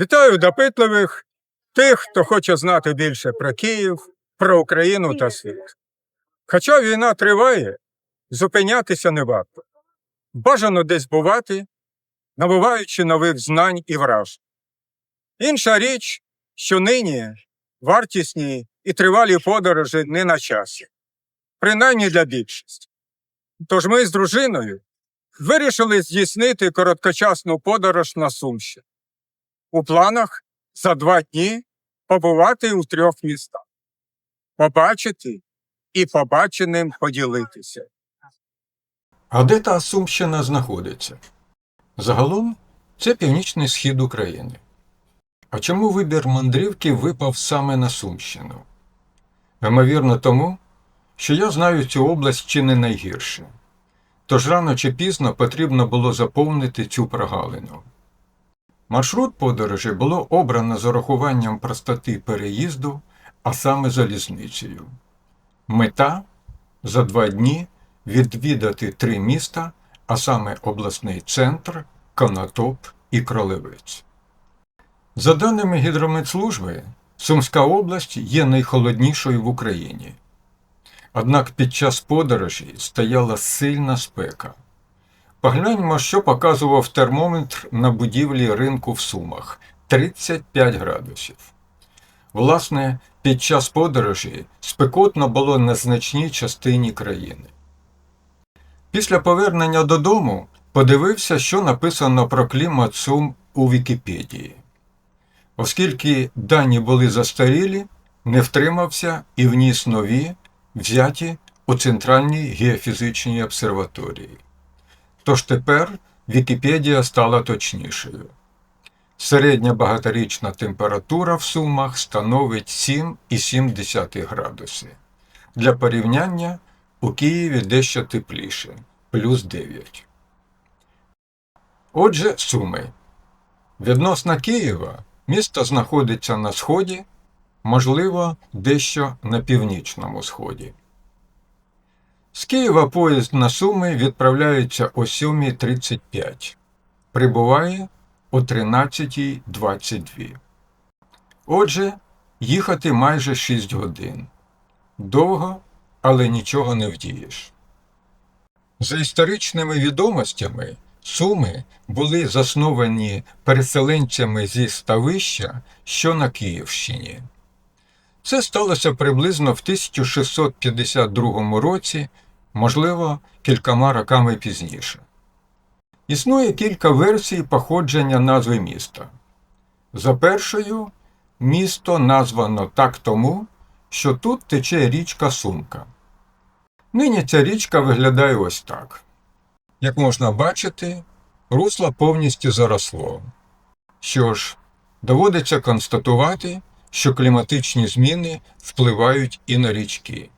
Вітаю допитливих, тих, хто хоче знати більше про Київ, про Україну та світ. Хоча війна триває, зупинятися не варто. Бажано десь бувати, набуваючи нових знань і вражень. Інша річ, що нині вартісні і тривалі подорожі не на часі, принаймні для більшості. Тож ми з дружиною вирішили здійснити короткочасну подорож на Сумщину. У планах за два дні побувати у трьох містах, побачити і побаченим поділитися. А де та Сумщина знаходиться? Загалом це північний схід України. А чому вибір мандрівки випав саме на Сумщину? Ймовірно, тому, що я знаю цю область чи не найгірше. Тож рано чи пізно потрібно було заповнити цю прогалину. Маршрут подорожі було обрано з урахуванням простоти переїзду, а саме залізницею. Мета за два дні відвідати три міста, а саме обласний центр, Конотоп і Кролевець. За даними Гідрометслужби, Сумська область є найхолоднішою в Україні. Однак під час подорожі стояла сильна спека. Погляньмо, що показував термометр на будівлі ринку в Сумах 35 градусів. Власне, під час подорожі спекотно було на значній частині країни. Після повернення додому подивився, що написано про клімат Сум у Вікіпедії. Оскільки дані були застарілі, не втримався і вніс нові, взяті у Центральній геофізичній обсерваторії. Тож тепер Вікіпедія стала точнішою. Середня багаторічна температура в Сумах становить 7,7 градуси. Для порівняння у Києві дещо тепліше плюс 9. Отже, Суми. Відносно Києва місто знаходиться на сході, можливо, дещо на північному сході. З Києва поїзд на Суми відправляється о 7.35. Прибуває о 13.22. Отже, їхати майже 6 годин. Довго, але нічого не вдієш. За історичними відомостями, Суми були засновані переселенцями зі ставища, що на Київщині. Це сталося приблизно в 1652 році, можливо, кількома роками пізніше. Існує кілька версій походження назви міста. За першою, місто названо так тому, що тут тече річка Сумка. Нині ця річка виглядає ось так. Як можна бачити, русло повністю заросло. Що ж, доводиться констатувати, що кліматичні зміни впливають і на річки.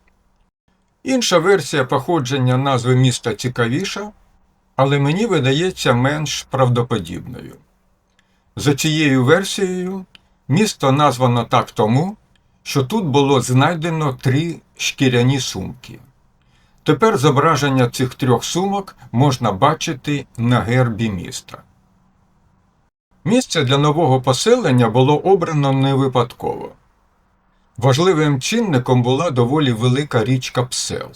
Інша версія походження назви міста цікавіша, але мені видається менш правдоподібною. За цією версією, місто названо так тому, що тут було знайдено три шкіряні сумки. Тепер зображення цих трьох сумок можна бачити на гербі міста. Місце для нового поселення було обрано не випадково. Важливим чинником була доволі велика річка Псел.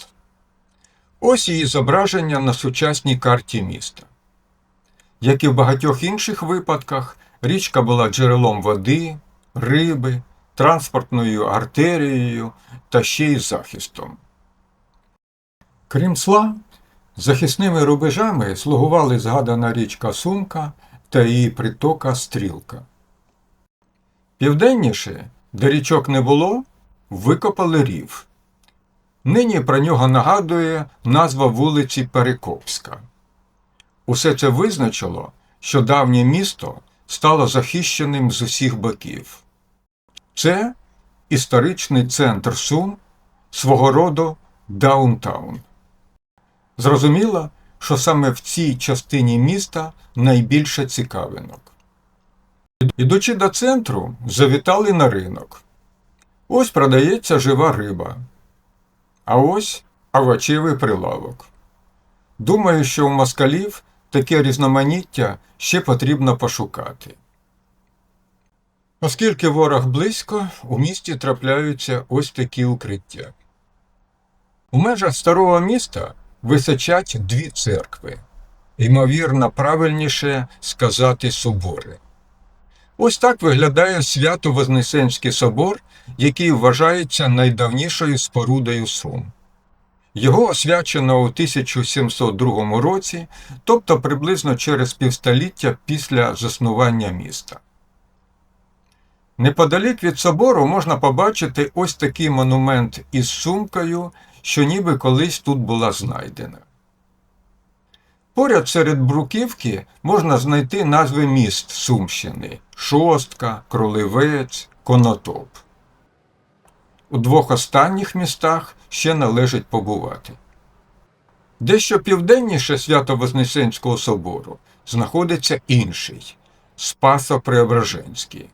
Ось її зображення на сучасній карті міста. Як і в багатьох інших випадках, річка була джерелом води, риби, транспортною артерією та ще й захистом. Крім сла, захисними рубежами слугували згадана річка Сумка та її притока Стрілка. Південніше, де річок не було, викопали рів. Нині про нього нагадує назва вулиці Перекопська. Усе це визначило, що давнє місто стало захищеним з усіх боків. Це історичний центр Сум, свого роду даунтаун. Зрозуміло, що саме в цій частині міста найбільше цікавинок. Ідучи до центру, завітали на ринок. Ось продається жива риба. А ось овочевий прилавок. Думаю, що у москалів таке різноманіття ще потрібно пошукати. Оскільки ворог близько, у місті трапляються ось такі укриття. У межах старого міста височать дві церкви, ймовірно, правильніше сказати собори. Ось так виглядає свято Вознесенський собор, який вважається найдавнішою спорудою Сум. Його освячено у 1702 році, тобто приблизно через півстоліття після заснування міста. Неподалік від собору можна побачити ось такий монумент із сумкою, що ніби колись тут була знайдена. Поряд серед бруківки можна знайти назви міст Сумщини Шостка, Кролевець, Конотоп. У двох останніх містах ще належить побувати. Дещо південніше Свято-Вознесенського собору знаходиться інший Спасо-Преображенський.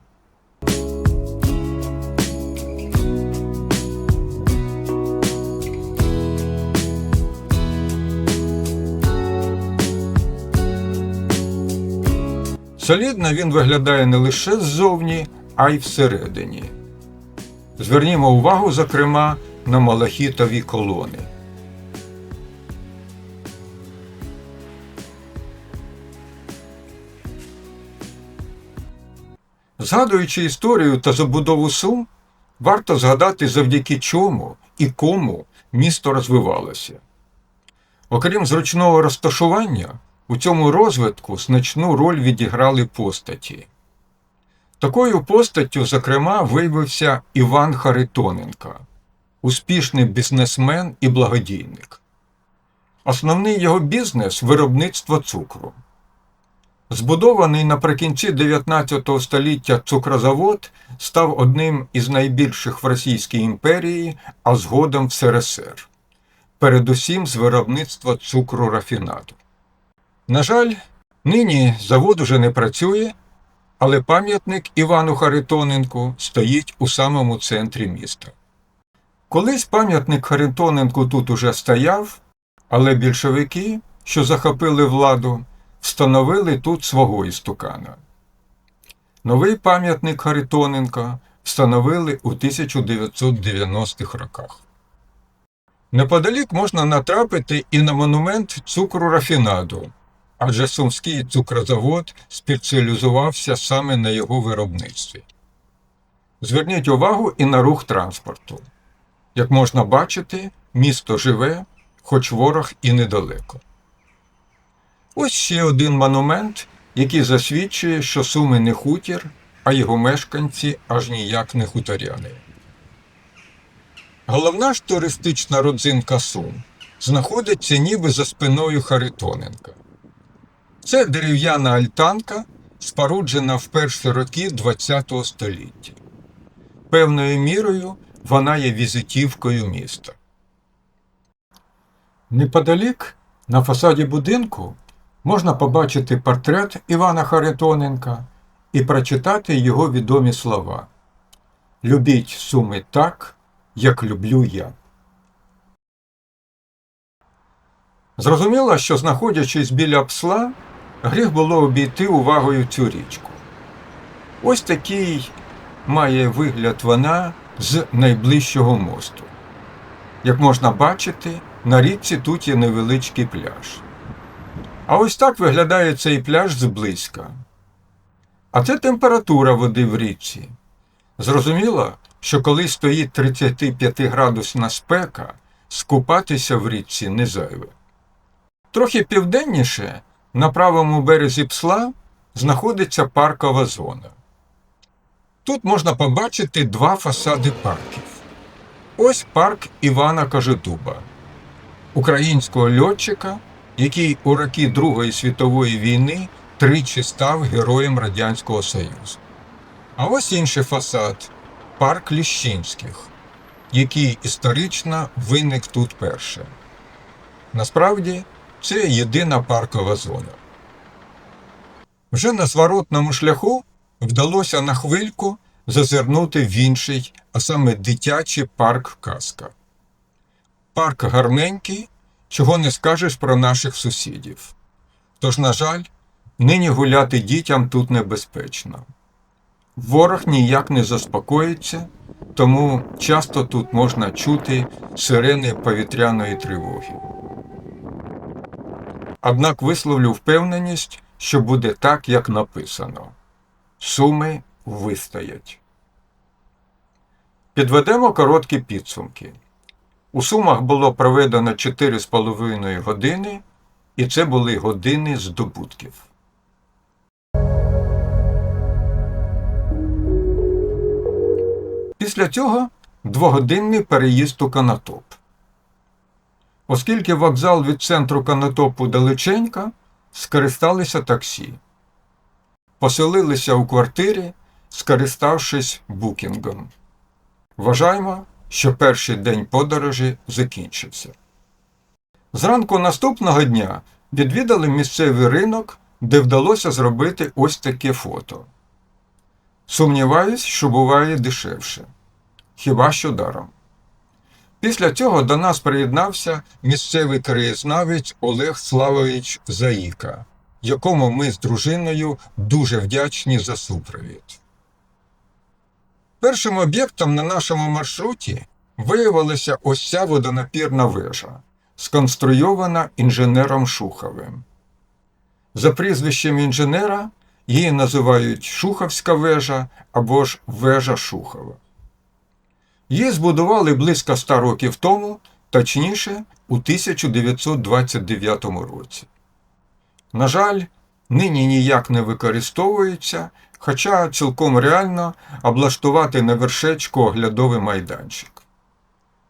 Солідно він виглядає не лише ззовні, а й всередині. Звернімо увагу, зокрема, на малахітові колони. Згадуючи історію та забудову Сум, варто згадати, завдяки чому і кому місто розвивалося. Окрім зручного розташування, у цьому розвитку значну роль відіграли постаті. Такою постаттю, зокрема, виявився Іван Харитоненко, успішний бізнесмен і благодійник. Основний його бізнес виробництво цукру. Збудований наприкінці 19 століття цукрозавод став одним із найбільших в Російській імперії, а згодом в СРСР, передусім з виробництва цукру рафінаду. На жаль, нині завод уже не працює, але пам'ятник Івану Харитоненку стоїть у самому центрі міста. Колись пам'ятник Харитоненку тут уже стояв, але більшовики, що захопили владу, встановили тут свого істукана. Новий пам'ятник Харитоненка встановили у 1990-х роках. Неподалік можна натрапити і на монумент цукру рафінаду, адже Сумський цукрозавод спеціалізувався саме на його виробництві. Зверніть увагу і на рух транспорту. Як можна бачити, місто живе, хоч ворог і недалеко. Ось ще один монумент, який засвідчує, що Суми не хутір, а його мешканці аж ніяк не хуторяни. Головна ж туристична родзинка Сум знаходиться ніби за спиною Харитоненка. Це дерев'яна альтанка, споруджена в перші роки ХХ століття. Певною мірою вона є візитівкою міста. Неподалік на фасаді будинку можна побачити портрет Івана Харитоненка і прочитати його відомі слова Любіть суми так, як люблю я. Зрозуміло, що знаходячись біля псла, гріх було обійти увагою цю річку. Ось такий має вигляд вона з найближчого мосту. Як можна бачити, на річці тут є невеличкий пляж. А ось так виглядає цей пляж зблизька. А це температура води в річці. Зрозуміло, що коли стоїть 35 градусна спека, скупатися в річці не зайве. Трохи південніше, на правому березі псла, знаходиться паркова зона. Тут можна побачити два фасади парків. Ось парк Івана Кожедуба, українського льотчика, який у роки Другої світової війни тричі став героєм Радянського Союзу. А ось інший фасад парк Ліщинських, який історично виник тут перше. Насправді, це єдина паркова зона. Вже на зворотному шляху вдалося на хвильку зазирнути в інший, а саме дитячий парк Казка. Парк гарненький, чого не скажеш про наших сусідів. Тож, на жаль, нині гуляти дітям тут небезпечно. Ворог ніяк не заспокоїться, тому часто тут можна чути сирени повітряної тривоги. Однак висловлю впевненість, що буде так, як написано. Суми вистоять. Підведемо короткі підсумки. У Сумах було проведено 4,5 години, і це були години здобутків. Після цього двогодинний переїзд у Канатоп. Оскільки вокзал від центру Канатопу далеченька, скористалися таксі. Поселилися у квартирі, скориставшись букінгом. Вважаємо, що перший день подорожі закінчився. Зранку наступного дня відвідали місцевий ринок, де вдалося зробити ось таке фото. Сумніваюсь, що буває дешевше. Хіба що даром. Після цього до нас приєднався місцевий краєзнавець Олег Славович Заїка, якому ми з дружиною дуже вдячні за супровід. Першим об'єктом на нашому маршруті виявилася ось ця водонапірна вежа, сконструйована інженером Шуховим. За прізвищем інженера її називають Шуховська вежа або ж вежа Шухова. Її збудували близько 100 років тому, точніше, у 1929 році. На жаль, нині ніяк не використовується, хоча цілком реально облаштувати на вершечку оглядовий майданчик.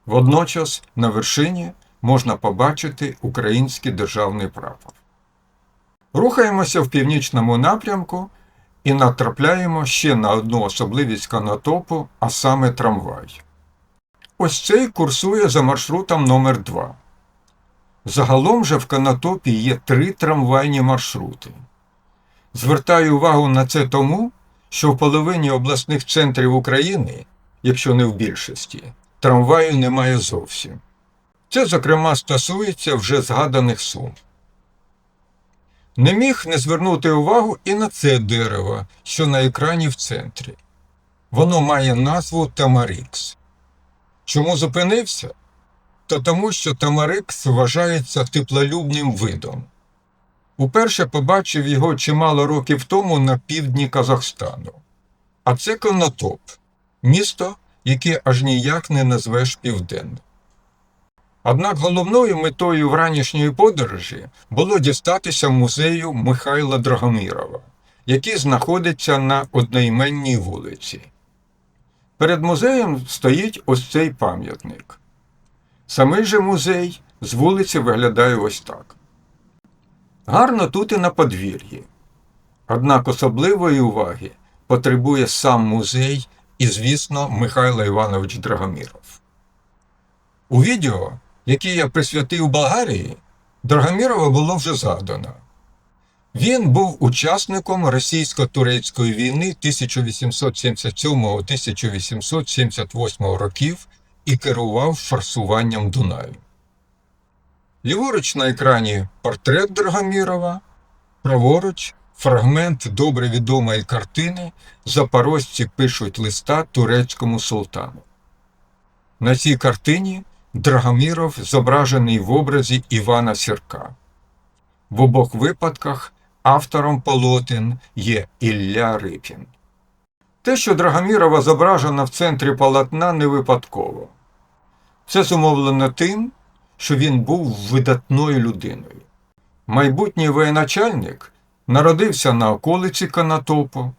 Водночас на вершині можна побачити український державний прапор. Рухаємося в північному напрямку і натрапляємо ще на одну особливість канатопу, а саме трамвай. Ось цей курсує за маршрутом номер 2 Загалом же в канатопі є три трамвайні маршрути. Звертаю увагу на це тому, що в половині обласних центрів України, якщо не в більшості, трамваю немає зовсім. Це, зокрема, стосується вже згаданих сум. Не міг не звернути увагу і на це дерево, що на екрані в центрі. Воно має назву Тамарикс. Чому зупинився? Та тому, що Тамарикс вважається теплолюбним видом. Уперше побачив його чимало років тому на півдні Казахстану. А це Конотоп, місто, яке аж ніяк не назвеш південним. Однак головною метою вранішньої подорожі було дістатися музею Михайла Драгомірова, який знаходиться на одноіменній вулиці. Перед музеєм стоїть ось цей пам'ятник. Самий же музей з вулиці виглядає ось так. Гарно тут і на подвір'ї. Однак особливої уваги потребує сам музей і, звісно, Михайло Іванович Драгоміров. У відео, яке я присвятив Болгарії, Драгомірова було вже згадано. Він був учасником російсько-турецької війни 1877-1878 років і керував форсуванням Дунаю. Ліворуч на екрані портрет Драгомірова, праворуч фрагмент добре відомої картини Запорожці пишуть листа турецькому султану. На цій картині Драгоміров зображений в образі Івана Сірка. В обох випадках автором полотен є Ілля Рипін. Те, що Драгомірова зображено в центрі полотна, не випадково. Це зумовлено тим, що він був видатною людиною. Майбутній воєначальник народився на околиці Канатопу,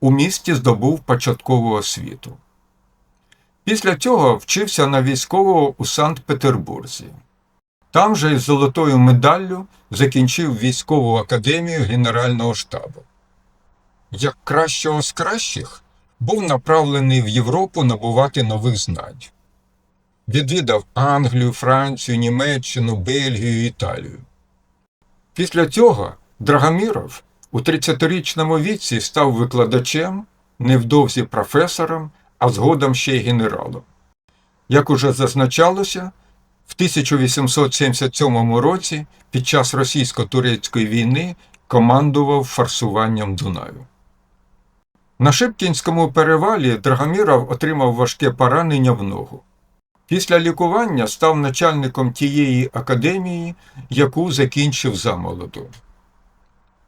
у місті здобув початкову освіту. Після цього вчився на військового у Санкт-Петербурзі. Там же із золотою медаллю закінчив військову академію Генерального штабу. Як кращого з кращих був направлений в Європу набувати нових знань. Відвідав Англію, Францію, Німеччину, Бельгію, Італію. Після цього Драгоміров у 30-річному віці став викладачем, невдовзі професором, а згодом ще й генералом. Як уже зазначалося, в 1877 році під час російсько-турецької війни командував форсуванням Дунаю. На Шипкінському перевалі Драгоміров отримав важке поранення в ногу. Після лікування став начальником тієї академії, яку закінчив замолоду.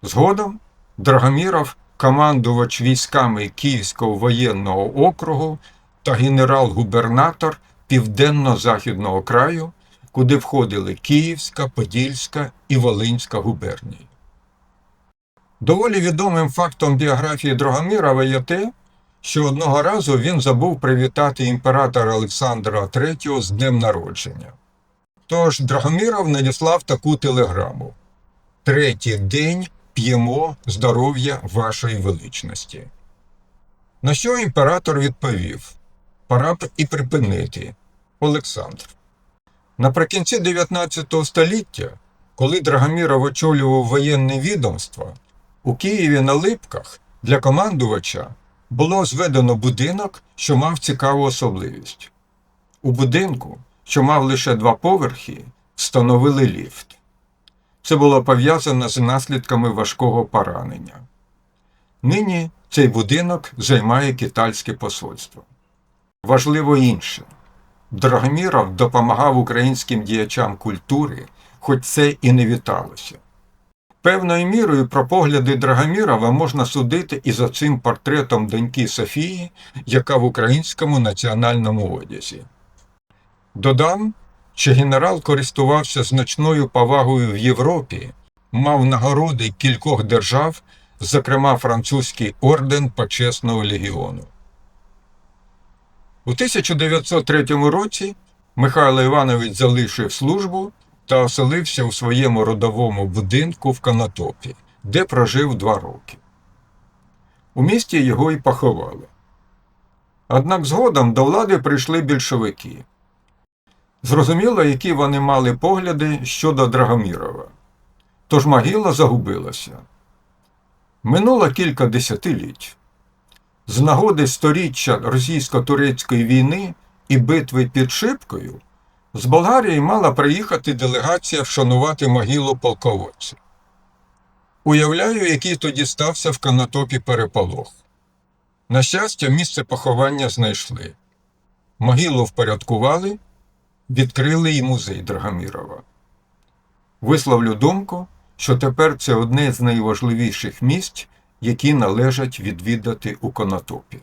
Згодом Драгоміров, командувач військами Київського воєнного округу та генерал-губернатор Південно-Західного краю, куди входили Київська, Подільська і Волинська губернії. Доволі відомим фактом біографії Драгомірова є те, що одного разу він забув привітати імператора Олександра III з днем народження. Тож Драгоміров надіслав таку телеграму: Третій день п'ємо здоров'я вашої величності. На що імператор відповів: Пора б і припинити, Олександр. Наприкінці 19 століття, коли Драгоміров очолював воєнне відомство, у Києві на Липках для командувача було зведено будинок, що мав цікаву особливість. У будинку, що мав лише два поверхи, встановили ліфт. Це було пов'язано з наслідками важкого поранення. Нині цей будинок займає китайське посольство. Важливо інше. Драгоміров допомагав українським діячам культури, хоч це і не віталося. Певною мірою про погляди Драгомірова можна судити і за цим портретом доньки Софії, яка в українському національному одязі. Додам, що генерал користувався значною повагою в Європі, мав нагороди кількох держав, зокрема французький орден Почесного легіону. У 1903 році Михайло Іванович залишив службу та оселився у своєму родовому будинку в Конотопі, де прожив два роки. У місті його й поховали. Однак згодом до влади прийшли більшовики. Зрозуміло, які вони мали погляди щодо Драгомірова. Тож могила загубилася. Минуло кілька десятиліть. З нагоди сторіччя російсько-турецької війни і битви під Шипкою з Болгарії мала приїхати делегація вшанувати могилу полководця. Уявляю, який тоді стався в Конотопі переполох. На щастя, місце поховання знайшли. Могилу впорядкували, відкрили і музей Драгомірова. Висловлю думку, що тепер це одне з найважливіших місць, які належать відвідати у Конотопі.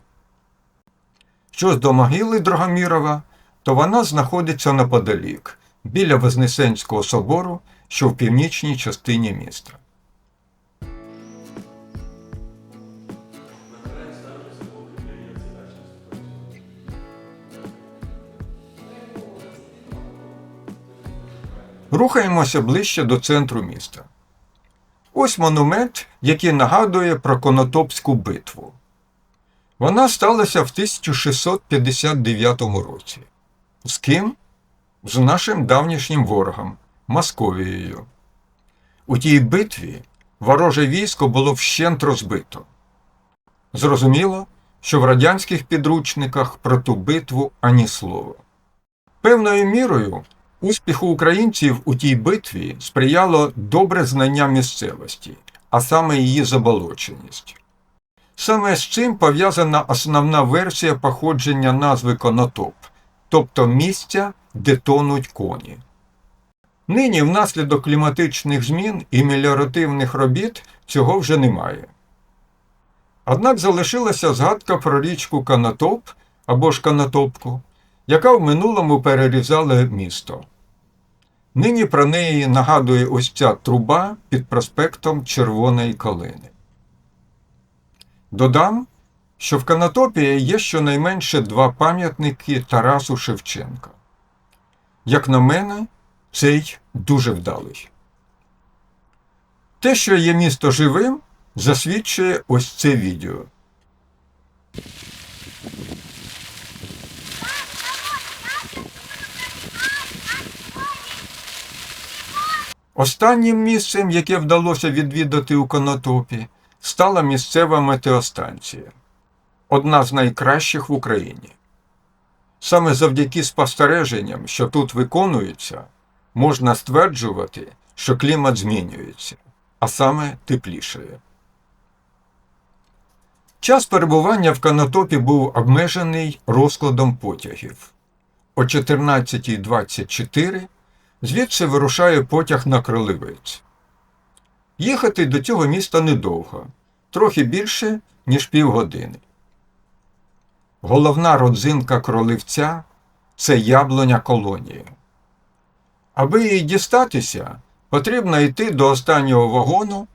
Що ж до могили Драгомірова, то вона знаходиться неподалік, біля Вознесенського собору, що в північній частині міста. Рухаємося ближче до центру міста. Ось монумент, який нагадує про Конотопську битву. Вона сталася в 1659 році. З ким? З нашим давнішнім ворогом Московією. У тій битві вороже військо було вщент розбито. Зрозуміло, що в радянських підручниках про ту битву ані слова. Певною мірою успіху українців у тій битві сприяло добре знання місцевості, а саме її заболоченість. Саме з цим пов'язана основна версія походження назви Конотоп, тобто місця, де тонуть коні. Нині внаслідок кліматичних змін і меліоративних робіт цього вже немає. Однак залишилася згадка про річку Конотоп або ж Конотопку, яка в минулому перерізала місто. Нині про неї нагадує ось ця труба під проспектом Червоної Калини. Додам, що в Канатопі є щонайменше два пам'ятники Тарасу Шевченка. Як на мене, цей дуже вдалий. Те, що є місто живим, засвідчує ось це відео. Останнім місцем, яке вдалося відвідати у Конотопі, стала місцева метеостанція, одна з найкращих в Україні. Саме завдяки спостереженням, що тут виконуються, можна стверджувати, що клімат змінюється, а саме теплішає. Час перебування в Канатопі був обмежений розкладом потягів. О 14.24 звідси вирушає потяг на Кролевець. Їхати до цього міста недовго, трохи більше, ніж півгодини. Головна родзинка кроливця це яблуня колонії. Аби їй дістатися, потрібно йти до останнього вагону,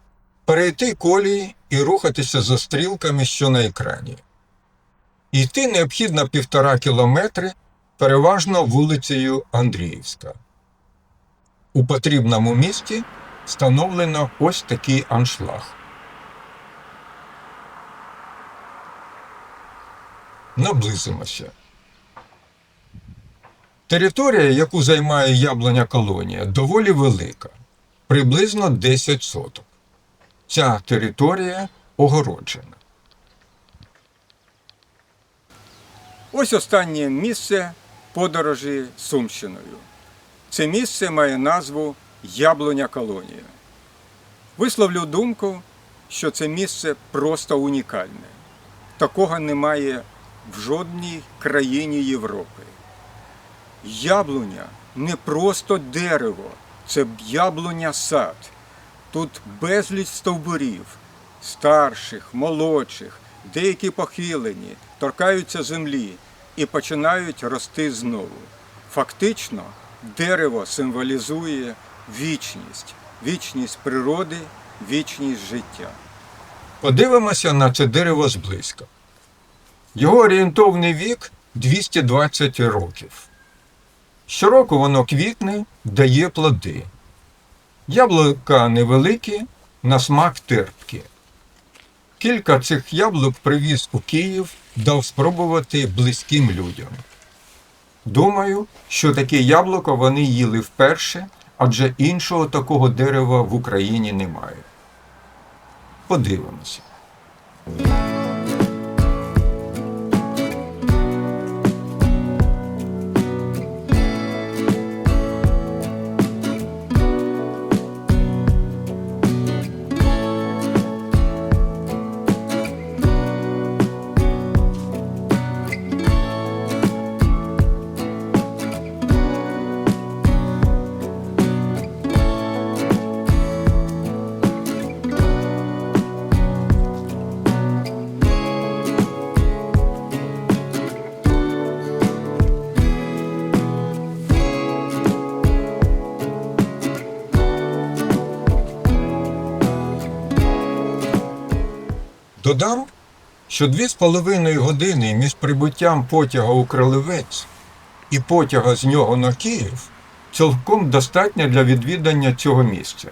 перейти колії і рухатися за стрілками, що на екрані. Йти необхідно півтора кілометри, переважно вулицею Андріївська. У потрібному місті встановлено ось такий аншлаг. Наблизимося. Територія, яку займає яблуня колонія, доволі велика, приблизно 10 соток. Ця територія огороджена. Ось останнє місце подорожі Сумщиною. Це місце має назву Яблуня Колонія. Висловлю думку, що це місце просто унікальне. Такого немає в жодній країні Європи. Яблуня не просто дерево, це яблуня сад. Тут безліч стовбурів, старших, молодших, деякі похилені, торкаються землі і починають рости знову. Фактично, дерево символізує вічність, вічність природи, вічність життя. Подивимося на це дерево зблизька. Його орієнтовний вік 220 років. Щороку воно квітне, дає плоди. Яблука невеликі, на смак терпкі. Кілька цих яблук привіз у Київ, дав спробувати близьким людям. Думаю, що таке яблуко вони їли вперше, адже іншого такого дерева в Україні немає. Подивимося. Додам, що дві з половиною години між прибуттям потяга у Кролевець і потяга з нього на Київ цілком достатньо для відвідання цього місця.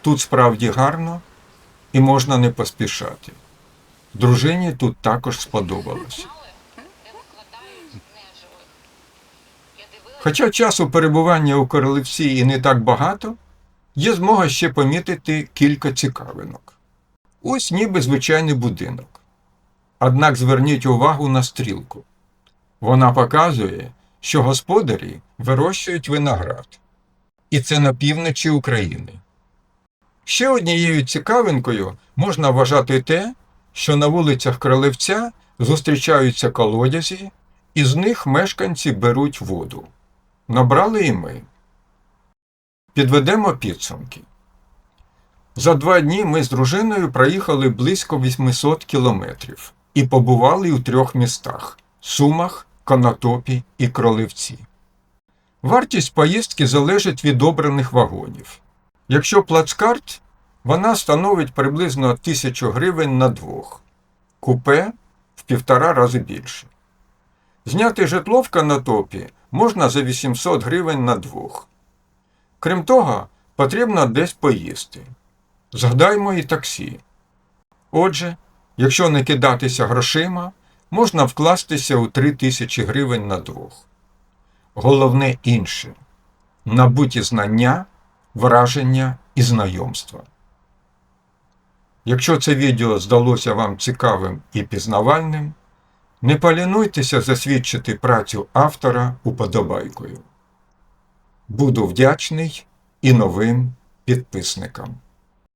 Тут справді гарно і можна не поспішати. Дружині тут також сподобалося. Хоча часу перебування у Королевці і не так багато, є змога ще помітити кілька цікавинок. Ось ніби звичайний будинок. Однак зверніть увагу на стрілку. Вона показує, що господарі вирощують виноград. І це на півночі України. Ще однією цікавинкою можна вважати те, що на вулицях Кролевця зустрічаються колодязі, і з них мешканці беруть воду. Набрали і ми. Підведемо підсумки. За два дні ми з дружиною проїхали близько 800 кілометрів і побували у трьох містах Сумах, Конотопі і Кроливці. Вартість поїздки залежить від обраних вагонів. Якщо плацкарт, вона становить приблизно 1000 гривень на двох, купе в півтора рази більше. Зняти житло в Конотопі можна за 800 гривень на двох. Крім того, потрібно десь поїсти. Згадаймо і таксі. Отже, якщо не кидатися грошима, можна вкластися у 3 тисячі гривень на двох. Головне інше набуті знання, враження і знайомства. Якщо це відео здалося вам цікавим і пізнавальним, не полінуйтеся засвідчити працю автора уподобайкою. Буду вдячний і новим підписникам.